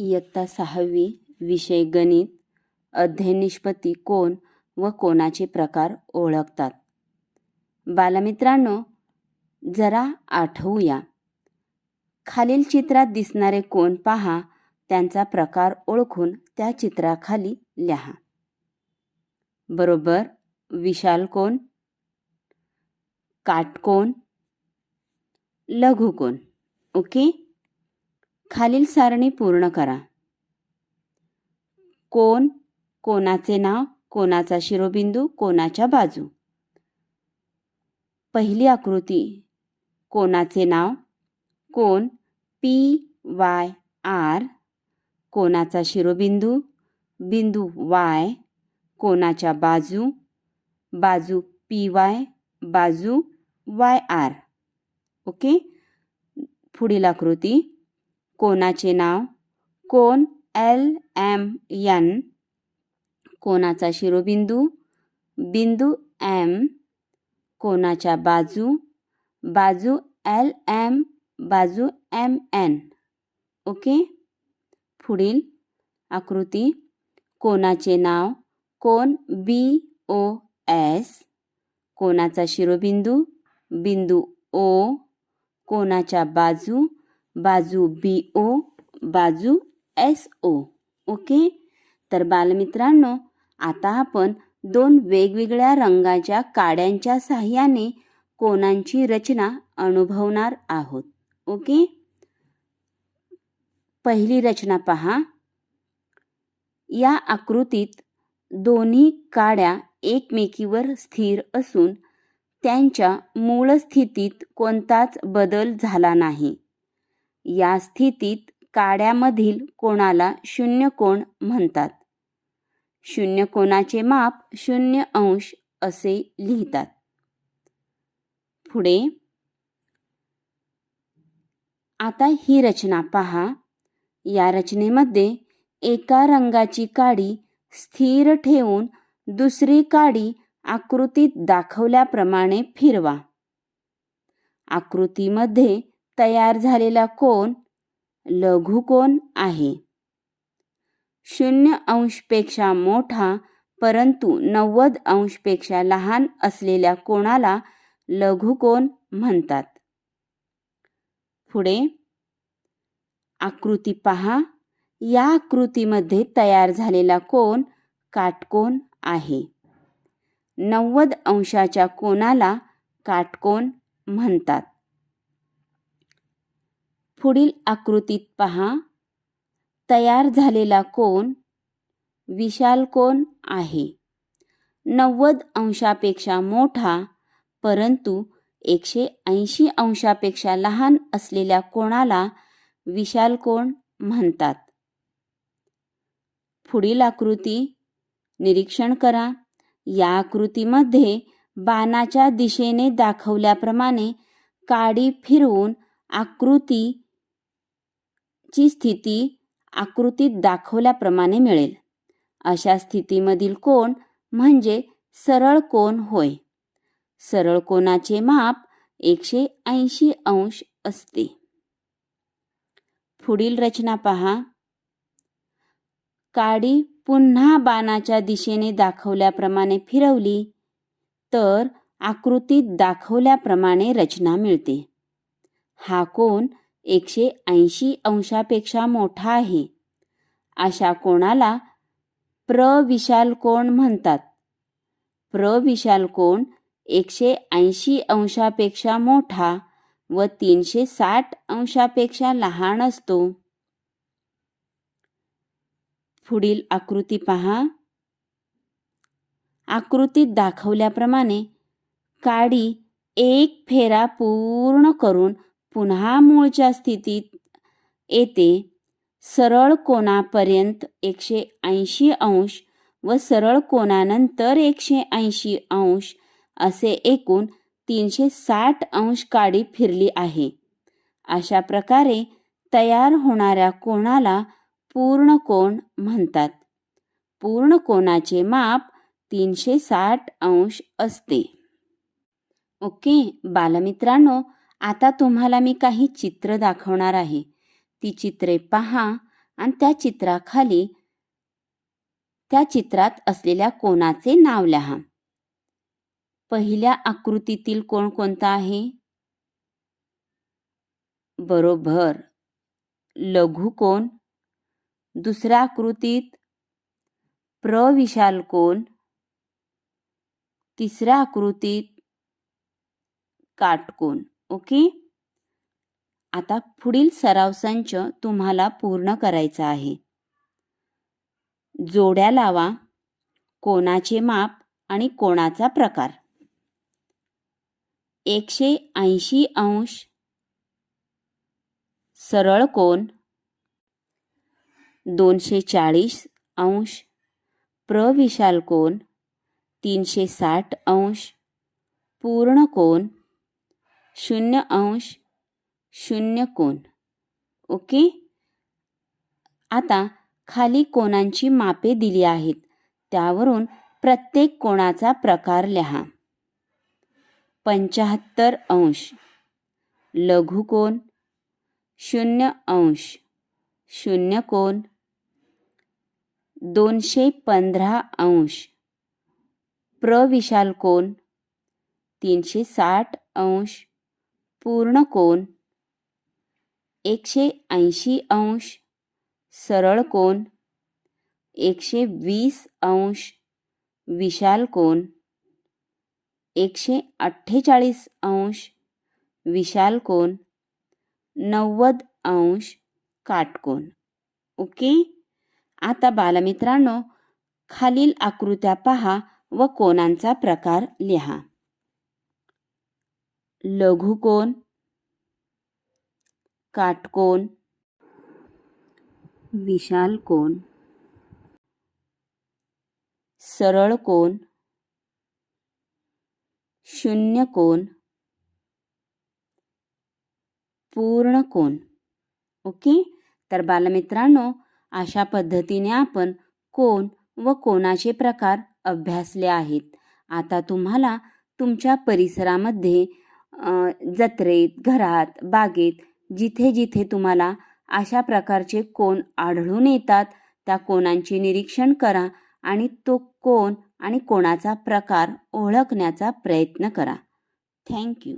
इयत्ता सहावी विषय गणित अध्ययनिष्पत्ती कोण व कोणाचे प्रकार ओळखतात? बालमित्रांनो जरा आठवूया. खालील चित्रात दिसणारे कोण पहा त्यांचा प्रकार ओळखून त्या चित्राखाली लिहा. बरोबर विशाल कोण? काटकोण लघुकोण ओके? खालील सारणी पूर्ण करा. कोण कोणाचे नाव कोणाचा शिरोबिंदू कोणाच्या बाजू. पहिली आकृती कोणाचे नाव कोण पी वाय आर कोणाचा शिरोबिंदू बिंदू वाय कोणाच्या बाजू बाजू पी वाय बाजू वाय आर. ओके? पुढील आकृती कोणाचे नाव? कोण? एल. एम. एन. कोणाचा शिरोबिंदू? बिंदू एम. कोणाच्या बाजू? बाजू एल. एम. बाजू एम. एन. ओके? पुढील आकृती. कोणाचे नाव? कोण? बी. ओ. एस. कोणाचा शिरोबिंदू? बिंदू ओ. कोणाच्या बाजू? बाजू बी ओ बाजू एस ओ ओके? तर बालमित्रांनो आता आपण दोन वेगवेगळ्या रंगाच्या काड्यांच्या साह्याने कोणांची रचना अनुभवणार आहोत ओके? पहिली रचना पहा. या आकृतीत दोन्ही काड्या एकमेकीवर स्थिर असून त्यांच्या मूळ स्थितीत कोणताच बदल झाला नाही. या स्थितीत काड्यामधील कोणाला शून्य कोण म्हणतात? शून्य कोणाचे माप शून्य अंश असे लिहितात. पुढे. आता ही रचना पहा. या रचनेमध्ये एका रंगाची काडी स्थिर ठेवून दुसरी काडी आकृतीत दाखवल्याप्रमाणे फिरवा. आकृतीमध्ये तयार झालेला कोण? लघुकोन आहे? शून्य अंशपेक्षा मोठा परंतु नव्वद अंशपेक्षा लहान असलेल्या कोणाला लघुकोन म्हणतात? पुढे. आकृती पहा. या आकृतीमध्ये तयार झालेला कोण? काटकोन आहे. नव्वद अंशाच्या कोणाला काटकोन म्हणतात? पुढील आकृतीत पहा. तयार झालेला कोण विशाल कोण आहे. नव्वद अंशापेक्षा मोठा परंतु एकशे ऐंशी अंशापेक्षा लहान असलेल्या कोणाला विशाल कोण म्हणतात? पुढील आकृती निरीक्षण करा. या आकृतीमध्ये बाणाच्या दिशेने दाखवल्याप्रमाणे काडी फिरवून आकृती ची स्थिती आकृतीत दाखवल्याप्रमाणे मिळेल. अशा स्थितीमधील कोण म्हणजे सरळ कोण होय. सरळ कोणाचे माप एकशे ऐंशी अंश असते. पुढील रचना पहा. काडी पुन्हा बाणाच्या दिशेने दाखवल्याप्रमाणे फिरवली तर आकृतीत दाखवल्याप्रमाणे रचना मिळते. हा कोण एकशे ऐंशी अंशापेक्षा मोठा आहे. अशा कोणाला प्रविशाल कोण म्हणतात? प्रविशाल कोण एकशे ऐंशी अंशापेक्षा मोठा व तीनशे साठ अंशापेक्षा लहान असतो? पुढील आकृती पहा. आकृतीत दाखवल्याप्रमाणे काडी एक फेरा पूर्ण करून पुन्हा मूळच्या स्थितीत येते. सरळ कोणापर्यंत एकशे ऐंशी अंश व सरळ कोणानंतर एकशे ऐंशी अंश असे एकूण तीनशे साठ अंश काडी फिरली आहे. अशा प्रकारे तयार होणाऱ्या कोणाला पूर्ण कोण म्हणतात. पूर्ण कोणाचे माप तीनशे साठ अंश असते. ओके बालमित्रांनो आता तुम्हाला मी काही चित्र दाखवणार आहे. ती चित्रे पहा आणि त्या चित्राखाली त्या चित्रात असलेल्या कोणाचे नाव लिहा. पहिल्या आकृतीतील कोण कोणता आहे? बरोबर. लघु कोण? दुसऱ्या आकृतीत प्रविशाल कोण? तिसऱ्या आकृतीत काटकोण ओके? आता पुढील सराव संच तुम्हाला पूर्ण करायचा आहे. जोड्या लावा कोणाचे माप आणि कोणाचा प्रकार. एकशे ऐंशी अंश. सरळ कोण दोनशे चाळीस अंश. प्रविशाल कोण तीनशे साठ अंश. पूर्ण कोण शून्य अंश शून्य कोण ओके? आता खाली कोणांची मापे दिली आहेत. त्यावरून प्रत्येक कोणाचा प्रकार लिहा. पंच्याहत्तर अंश लघुकोन शून्य अंश शून्य कोण दोनशे पंधरा अंश प्रविशाल कोण तीनशे साठ अंश पूर्ण कोन? एकशे ऐंशी अंश सरळ कोन. एकशे वीस अंश विशाल कोन. एकशे अठ्ठेचाळीस अंश विशाल कोन. नव्वद अंश काटकोन ओके? आता बालमित्रांनो खालील आकृत्या पहा व कोणांचा प्रकार लिहा. लघुकोन काटकोन विशाल कोण सरळ कोण शून्य कोण पूर्ण कोण ओके? तर बालमित्रांनो अशा पद्धतीने आपण कोण व कोणाचे प्रकार अभ्यासले आहेत. आता तुम्हाला तुमच्या परिसरामध्ये जत्रेत घरात बागेत जिथे जिथे तुम्हाला अशा प्रकारचे कोण आढळून येतात त्या कोणांचे निरीक्षण करा आणि तो कोण आणि कोणाचा प्रकार ओळखण्याचा प्रयत्न करा. थँक्यू.